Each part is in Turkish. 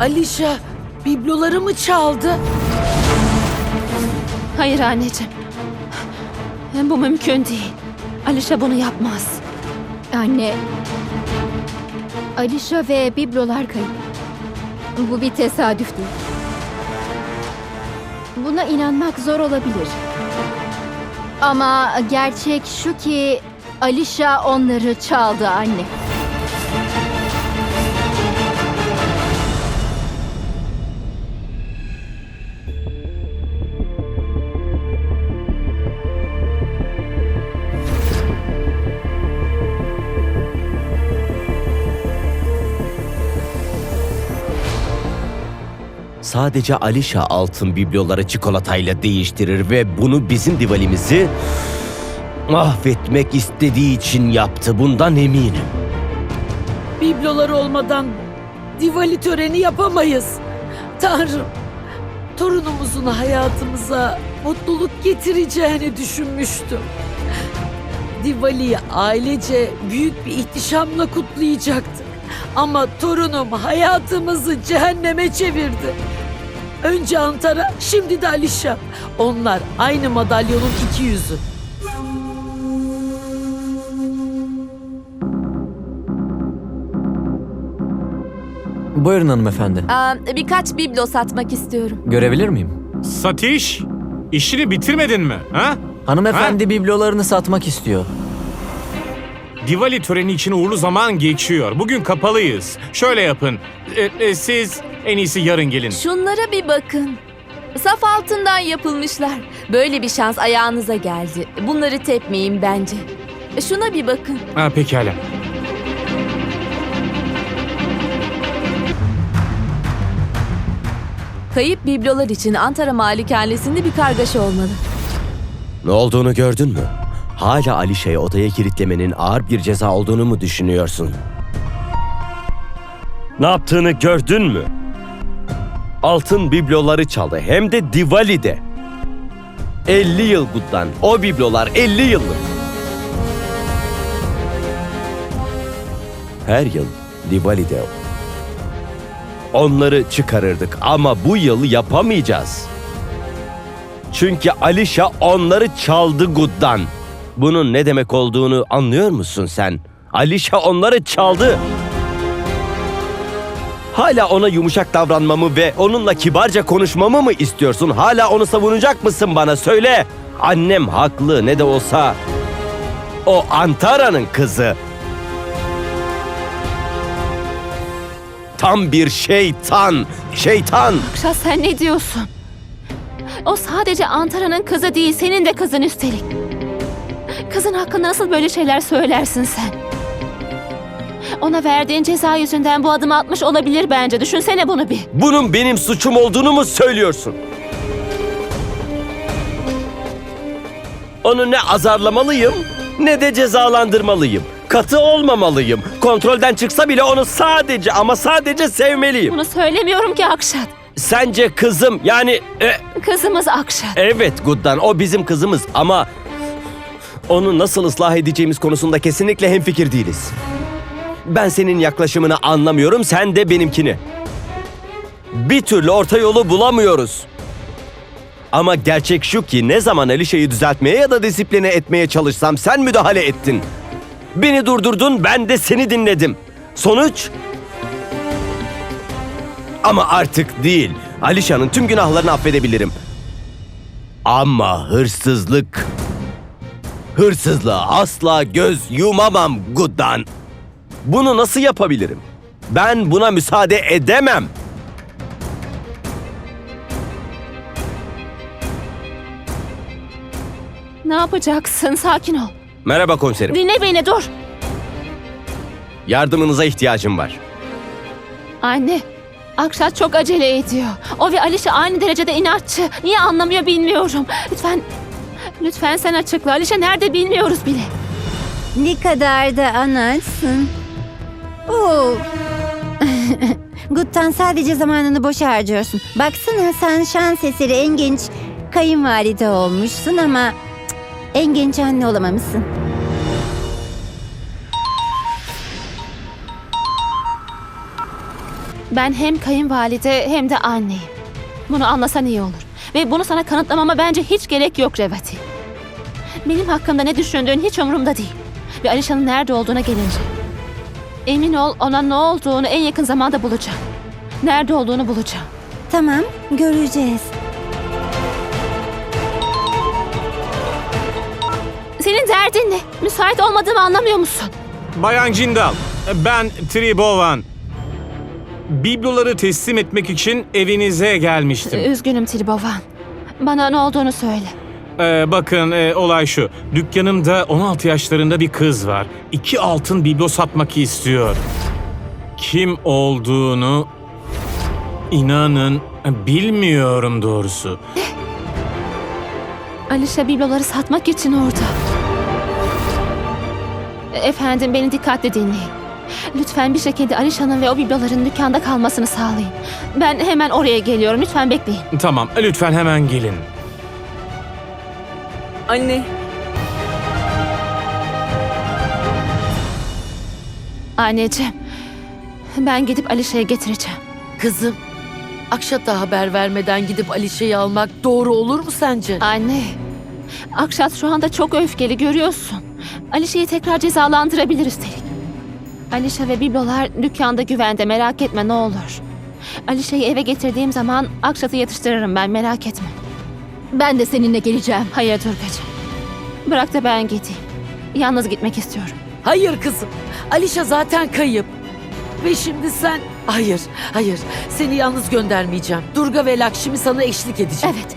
Alişa bibloları mı çaldı? Hayır anneciğim. Bu mümkün değil. Alişa bunu yapmaz. Anne. Alişa ve biblolar kayıp. Bu bir tesadüf değil. Buna inanmak zor olabilir. Ama gerçek şu ki Alişa onları çaldı anne. Sadece Alişa altın bibloları çikolatayla değiştirir ve bunu bizim divalimizi mahvetmek istediği için yaptı. Bundan eminim. Biblolar olmadan Diwali töreni yapamayız. Tanrım, torunumuzun hayatımıza mutluluk getireceğini düşünmüştüm. Diwali'yi ailece büyük bir ihtişamla kutlayacaktık. Ama torunum hayatımızı cehenneme çevirdi. Önce Antara, şimdi de Alişa. Onlar aynı madalyonun iki yüzü. Buyurun hanımefendi. Aa, birkaç biblo satmak istiyorum. Görebilir miyim? Satiş, işini bitirmedin mi? Ha? Hanımefendi biblolarını satmak istiyor. Diwali töreni için uğurlu zaman geçiyor. Bugün kapalıyız. Şöyle yapın. E, e, siz en iyisi yarın gelin. Şunlara bir bakın. Saf altından yapılmışlar. Böyle bir şans ayağınıza geldi. Bunları tepmeyin bence. Şuna bir bakın. Ha, pekala. Kayıp biblolar için Antara malikanesinde bir kargaşa olmalı. Ne olduğunu gördün mü? Hala Alişa'yı odaya kilitlemenin ağır bir ceza olduğunu mu düşünüyorsun? Ne yaptığını gördün mü? Altın bibloları çaldı hem de Diwali'de. 50 yıl Guddan. O biblolar 50 yıllık. Her yıl Diwali'de onları çıkarırdık ama bu yıl yapamayacağız. Çünkü Alişa onları çaldı Guddan. Bunun ne demek olduğunu anlıyor musun sen? Alişa onları çaldı. Hala ona yumuşak davranmamı ve onunla kibarca konuşmamı mı istiyorsun? Hala onu savunacak mısın bana? Söyle. Annem haklı ne de olsa. O Antara'nın kızı. Tam bir şeytan. Şeytan. Akşa sen ne diyorsun? O sadece Antara'nın kızı değil, senin de kızın üstelik. Kızın hakkında nasıl böyle şeyler söylersin sen? Ona verdiğin ceza yüzünden bu adımı atmış olabilir bence. Düşünsene bunu bir. Bunun benim suçum olduğunu mu söylüyorsun? Onu ne azarlamalıyım ne de cezalandırmalıyım. Katı olmamalıyım. Kontrolden çıksa bile onu sadece ama sadece sevmeliyim. Bunu söylemiyorum ki Akşat. Sence kızım yani e, Kızımız Akşat. evet Guddan o bizim kızımız ama onu nasıl ıslah edeceğimiz konusunda kesinlikle hemfikir değiliz. Ben senin yaklaşımını anlamıyorum, sen de benimkini. Bir türlü orta yolu bulamıyoruz. Ama gerçek şu ki ne zaman Alişa'yı düzeltmeye ya da disipline etmeye çalışsam sen müdahale ettin. Beni durdurdun, ben de seni dinledim. Sonuç? Ama artık değil. Alişa'nın tüm günahlarını affedebilirim. Ama hırsızlık... Hırsızlığa asla göz yumamam Guddan. Bunu nasıl yapabilirim? Ben buna müsaade edemem. Ne yapacaksın? Sakin ol. Merhaba komiserim. Dinle beni dur. Yardımınıza ihtiyacım var. Anne, Akşat çok acele ediyor. O ve Alişe aynı derecede inatçı. Niye anlamıyor bilmiyorum. Lütfen, lütfen sen açıkla. Alişe nerede bilmiyoruz bile. Ne kadar da anaçsın. Oo. Guttan sadece zamanını boşa harcıyorsun. Baksana sen şans eseri en genç kayınvalide olmuşsun ama en genç anne olamamışsın. Ben hem kayınvalide hem de anneyim. Bunu anlasan iyi olur. Ve bunu sana kanıtlamama bence hiç gerek yok Revati. Benim hakkımda ne düşündüğün hiç umurumda değil. Ve Alişan'ın nerede olduğuna gelince. Emin ol ona ne olduğunu en yakın zamanda bulacağım. Nerede olduğunu bulacağım. Tamam, göreceğiz. Senin derdin ne? Müsait olmadığımı anlamıyor musun? Bayan Cindal, ben Tribovan. Bibloları teslim etmek için evinize gelmiştim. Üzgünüm Tilbovan. Bana ne olduğunu söyle. Ee, bakın e, olay şu. Dükkanımda 16 yaşlarında bir kız var. İki altın biblo satmak istiyor. Kim olduğunu inanın bilmiyorum doğrusu. Alişa bibloları satmak için orada. Efendim beni dikkatle dinleyin. Lütfen bir şekilde Alişa'nın ve o bibloların dükkanda kalmasını sağlayın. Ben hemen oraya geliyorum. Lütfen bekleyin. Tamam, lütfen hemen gelin. Anne, Anneciğim, ben gidip Alişa'yı getireceğim. Kızım, Akşat'a haber vermeden gidip Alişe'yi almak doğru olur mu sence? Anne, Akşat şu anda çok öfkeli görüyorsun. Alişa'yı tekrar cezalandırabilir üstelik. Alişa ve biblolar dükkanda güvende merak etme ne olur. Alişa'yı eve getirdiğim zaman Akşat'ı yatıştırırım ben merak etme. Ben de seninle geleceğim. Hayır Durgacığım. Bırak da ben gideyim. Yalnız gitmek istiyorum. Hayır kızım. Alişa zaten kayıp. Ve şimdi sen... Hayır, hayır. Seni yalnız göndermeyeceğim. Durga ve Lakşmi sana eşlik edecek. Evet.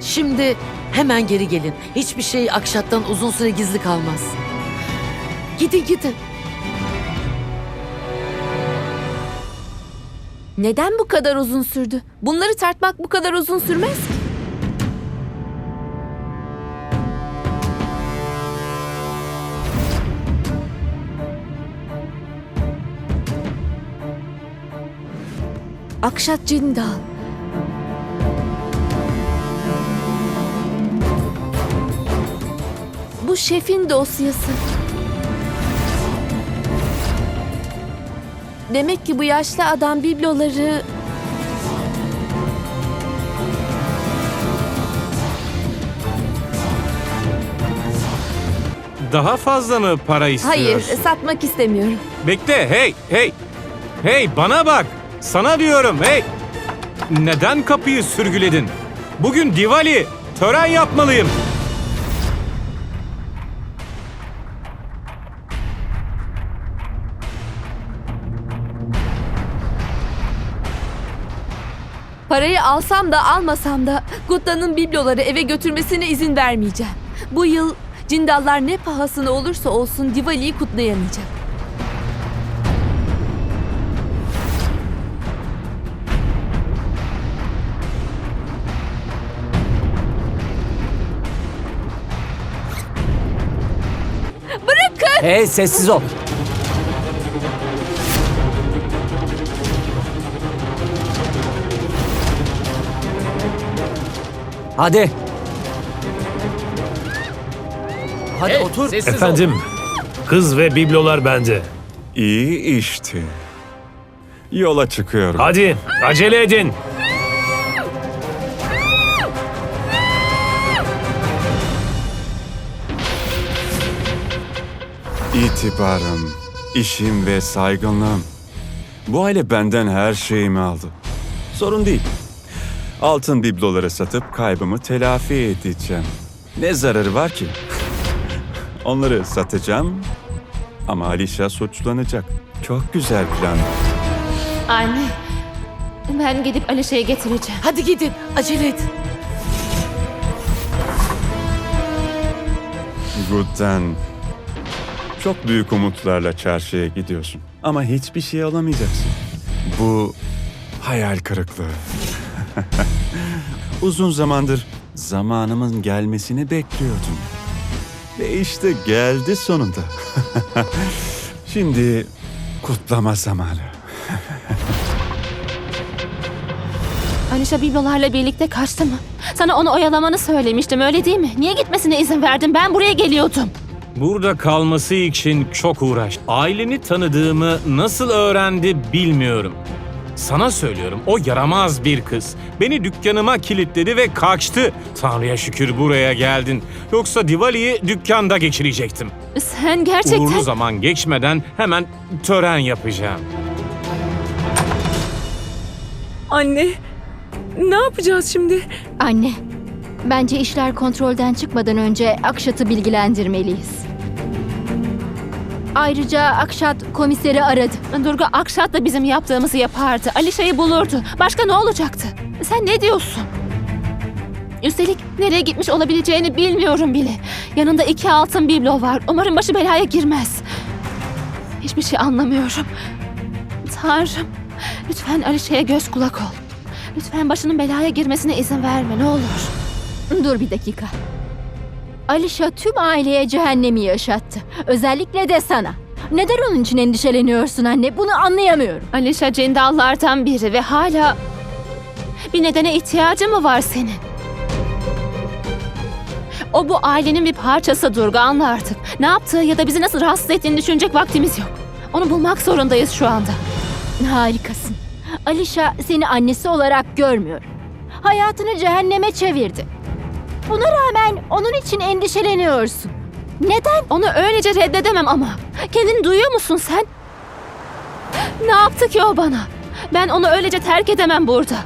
Şimdi hemen geri gelin. Hiçbir şey Akşat'tan uzun süre gizli kalmaz. Gidin gidin. neden bu kadar uzun sürdü? Bunları tartmak bu kadar uzun sürmez ki. Akşat Cindal. Bu şefin dosyası. Demek ki bu yaşlı adam bibloları... Daha fazla mı para istiyorsun? Hayır, satmak istemiyorum. Bekle, hey, hey. Hey, bana bak. Sana diyorum, hey. Neden kapıyı sürgüledin? Bugün Diwali. Tören yapmalıyım. Parayı alsam da almasam da Gutta'nın bibloları eve götürmesine izin vermeyeceğim. Bu yıl Cindallar ne pahasına olursa olsun Diwali'yi kutlayamayacak. Hey sessiz ol. Hadi. Hadi otur. Efendim, kız ve biblolar bende. İyi işti. Yola çıkıyorum. Hadi, acele edin. İtibarım, işim ve saygınlığım. Bu aile benden her şeyimi aldı. Sorun değil. Altın bibloları satıp kaybımı telafi edeceğim. Ne zararı var ki? Onları satacağım ama Alişa suçlanacak. Çok güzel plan. Anne, ben gidip Alişa'yı getireceğim. Hadi gidin. Acele et. Good'den çok büyük umutlarla çarşıya gidiyorsun. Ama hiçbir şey alamayacaksın. Bu hayal kırıklığı. Uzun zamandır zamanımın gelmesini bekliyordum. Ve işte geldi sonunda. Şimdi kutlama zamanı. Alişa biblolarla birlikte kaçtı mı? Sana onu oyalamanı söylemiştim öyle değil mi? Niye gitmesine izin verdin? Ben buraya geliyordum. Burada kalması için çok uğraş. Aileni tanıdığımı nasıl öğrendi bilmiyorum. Sana söylüyorum o yaramaz bir kız. Beni dükkanıma kilitledi ve kaçtı. Tanrı'ya şükür buraya geldin. Yoksa Diwali'yi dükkanda geçirecektim. Sen gerçekten... Uğurlu zaman geçmeden hemen tören yapacağım. Anne, ne yapacağız şimdi? Anne, bence işler kontrolden çıkmadan önce Akşat'ı bilgilendirmeliyiz. Ayrıca Akşat komiseri aradı. Durga Akşat da bizim yaptığımızı yapardı. Alişa'yı bulurdu. Başka ne olacaktı? Sen ne diyorsun? Üstelik nereye gitmiş olabileceğini bilmiyorum bile. Yanında iki altın biblo var. Umarım başı belaya girmez. Hiçbir şey anlamıyorum. Tanrım, lütfen Alişa'ya göz kulak ol. Lütfen başının belaya girmesine izin verme ne olur. Dur bir dakika. Alişa tüm aileye cehennemi yaşattı. Özellikle de sana. Neden onun için endişeleniyorsun anne? Bunu anlayamıyorum. Alişa cindallardan biri ve hala bir nedene ihtiyacı mı var senin? O bu ailenin bir parçası Durga anla artık. Ne yaptığı ya da bizi nasıl rahatsız ettiğini düşünecek vaktimiz yok. Onu bulmak zorundayız şu anda. Harikasın. Alişa seni annesi olarak görmüyor. Hayatını cehenneme çevirdi. Buna rağmen onun için endişeleniyorsun. Neden? Onu öylece reddedemem ama. Kendini duyuyor musun sen? Ne yaptı ki o bana? Ben onu öylece terk edemem burada.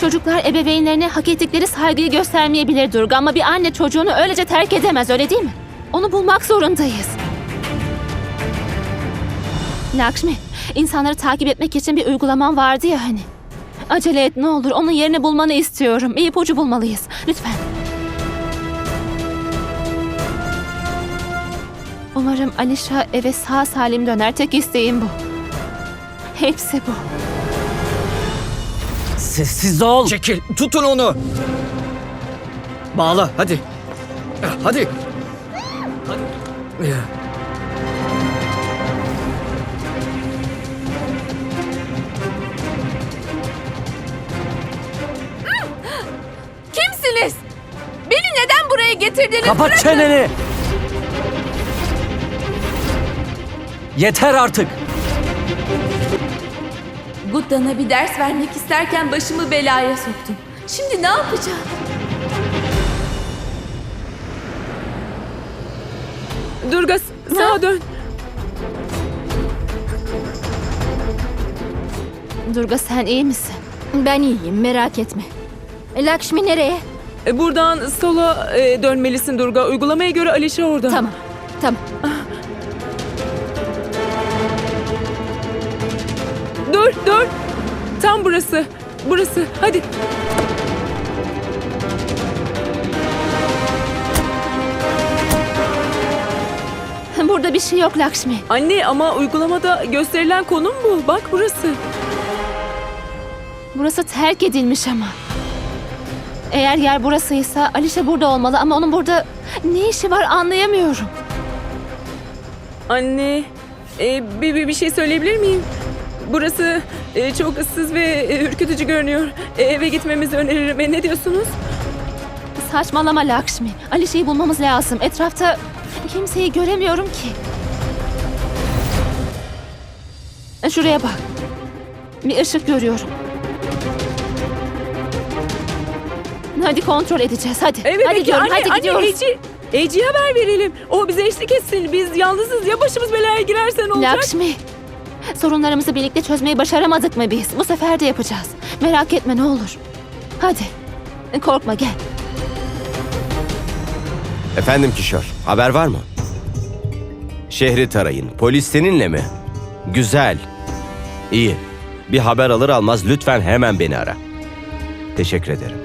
Çocuklar ebeveynlerine hak ettikleri saygıyı göstermeyebilir Durga ama bir anne çocuğunu öylece terk edemez öyle değil mi? Onu bulmak zorundayız. Lakşmi, insanları takip etmek için bir uygulaman vardı ya hani. Acele et ne olur onun yerini bulmanı istiyorum. Bir ipucu bulmalıyız. Lütfen. Umarım Alişa eve sağ salim döner. Tek isteğim bu. Hepsi bu. Sessiz ol. Çekil, tutun onu. Bağla, hadi. Hadi. Hadi. Getirdiniz? Kapat çeneni. Yeter artık. Gudda'na bir ders vermek isterken başımı belaya soktum. Şimdi ne yapacağım? Durga sağa dön. Durga sen iyi misin? Ben iyiyim merak etme. Lakşmi nereye? E, Buradan sola e, dönmelisin Durga. Uygulamaya göre Alişe orada. Tamam. Tamam. Dur dur. Tam burası. Burası. Hadi. Burada bir şey yok Lakşmi. Anne ama uygulamada gösterilen konum bu. Bak burası. Burası terk edilmiş ama. Eğer yer burasıysa Alişa burada olmalı ama onun burada ne işi var anlayamıyorum. Anne, e, bir, bir, bir şey söyleyebilir miyim? Burası e, çok ıssız ve e, ürkütücü görünüyor. E, eve gitmemizi öneririm. E, ne diyorsunuz? Saçmalama Lakşmi. Alişa'yı bulmamız lazım. Etrafta kimseyi göremiyorum ki. Şuraya bak. Bir ışık görüyorum. Hadi kontrol edeceğiz. Hadi. Evet hadi peki diyorum. anne, hadi anne gidiyoruz. Eci, Eci'ye haber verelim. O bize eşlik etsin. Biz yalnızız ya başımız belaya girerse ne olacak? Lakşmi. Sorunlarımızı birlikte çözmeyi başaramadık mı biz? Bu sefer de yapacağız. Merak etme ne olur. Hadi. Korkma gel. Efendim Kişör, haber var mı? Şehri tarayın. Polis seninle mi? Güzel. İyi. Bir haber alır almaz lütfen hemen beni ara. Teşekkür ederim.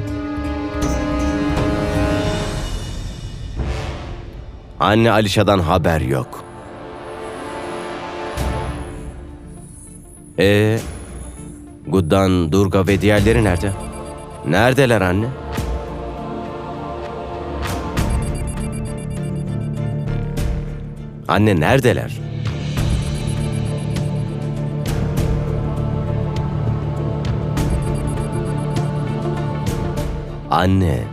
Anne Alişa'dan haber yok. Ee, Guddan, Durga ve diğerleri nerede? Neredeler anne? Anne neredeler? Anne,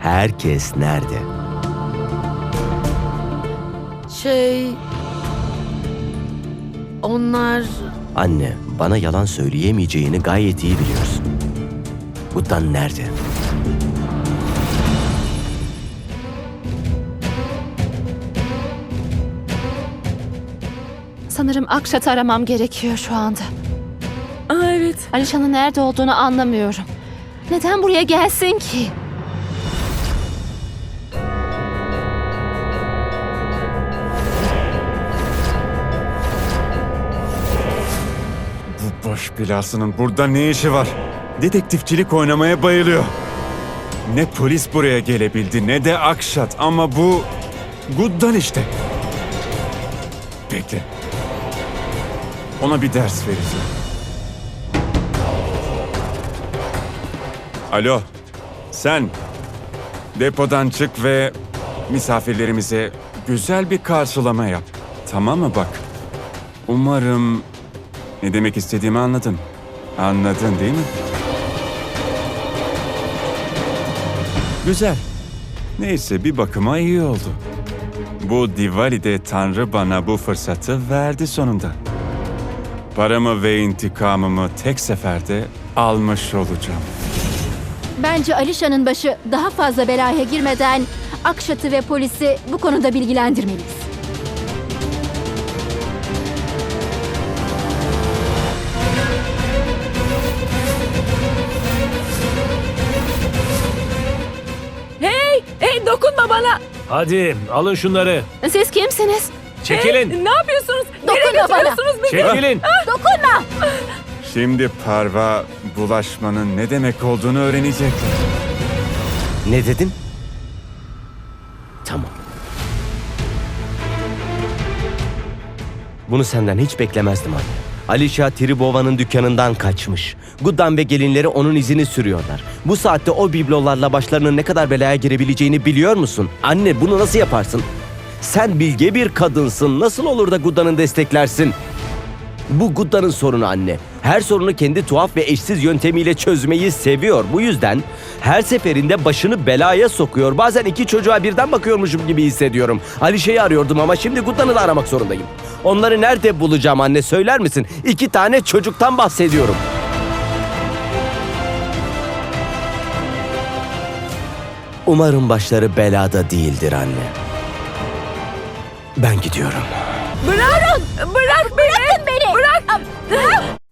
herkes nerede? Şey... onlar... Anne, bana yalan söyleyemeyeceğini gayet iyi biliyorsun. Guttan nerede? Sanırım Akşat'ı aramam gerekiyor şu anda. Aa, evet. Alişan'ın nerede olduğunu anlamıyorum. Neden buraya gelsin ki? Belasının burada ne işi var? Dedektifçilik oynamaya bayılıyor. Ne polis buraya gelebildi ne de Akşat ama bu... Guddan işte. Bekle. Ona bir ders vereceğim. Alo, sen depodan çık ve misafirlerimize güzel bir karşılama yap. Tamam mı bak? Umarım ne demek istediğimi anladın. Anladın değil mi? Güzel. Neyse bir bakıma iyi oldu. Bu Diwali'de Tanrı bana bu fırsatı verdi sonunda. Paramı ve intikamımı tek seferde almış olacağım. Bence Alişan'ın başı daha fazla belaya girmeden Akşat'ı ve polisi bu konuda bilgilendirmeliyiz. Hadi alın şunları. Siz kimsiniz? Çekilin. Ne yapıyorsunuz? Nereye Dokunma bana. götürüyorsunuz bizi? Çekilin. Şimdi Parva bulaşmanın ne demek olduğunu öğrenecekler. Ne dedin? Tamam. Bunu senden hiç beklemezdim anne. Alişa Tribova'nın dükkanından kaçmış. Guddan ve gelinleri onun izini sürüyorlar. Bu saatte o biblolarla başlarının ne kadar belaya girebileceğini biliyor musun? Anne bunu nasıl yaparsın? Sen bilge bir kadınsın. Nasıl olur da Guddan'ı desteklersin? Bu Gudda'nın sorunu anne. Her sorunu kendi tuhaf ve eşsiz yöntemiyle çözmeyi seviyor. Bu yüzden her seferinde başını belaya sokuyor. Bazen iki çocuğa birden bakıyormuşum gibi hissediyorum. Alişe'yi arıyordum ama şimdi Gudda'nı da aramak zorundayım. Onları nerede bulacağım anne söyler misin? İki tane çocuktan bahsediyorum. Umarım başları belada değildir anne. Ben gidiyorum. Bırak beni. Bırakın beni. Bırak.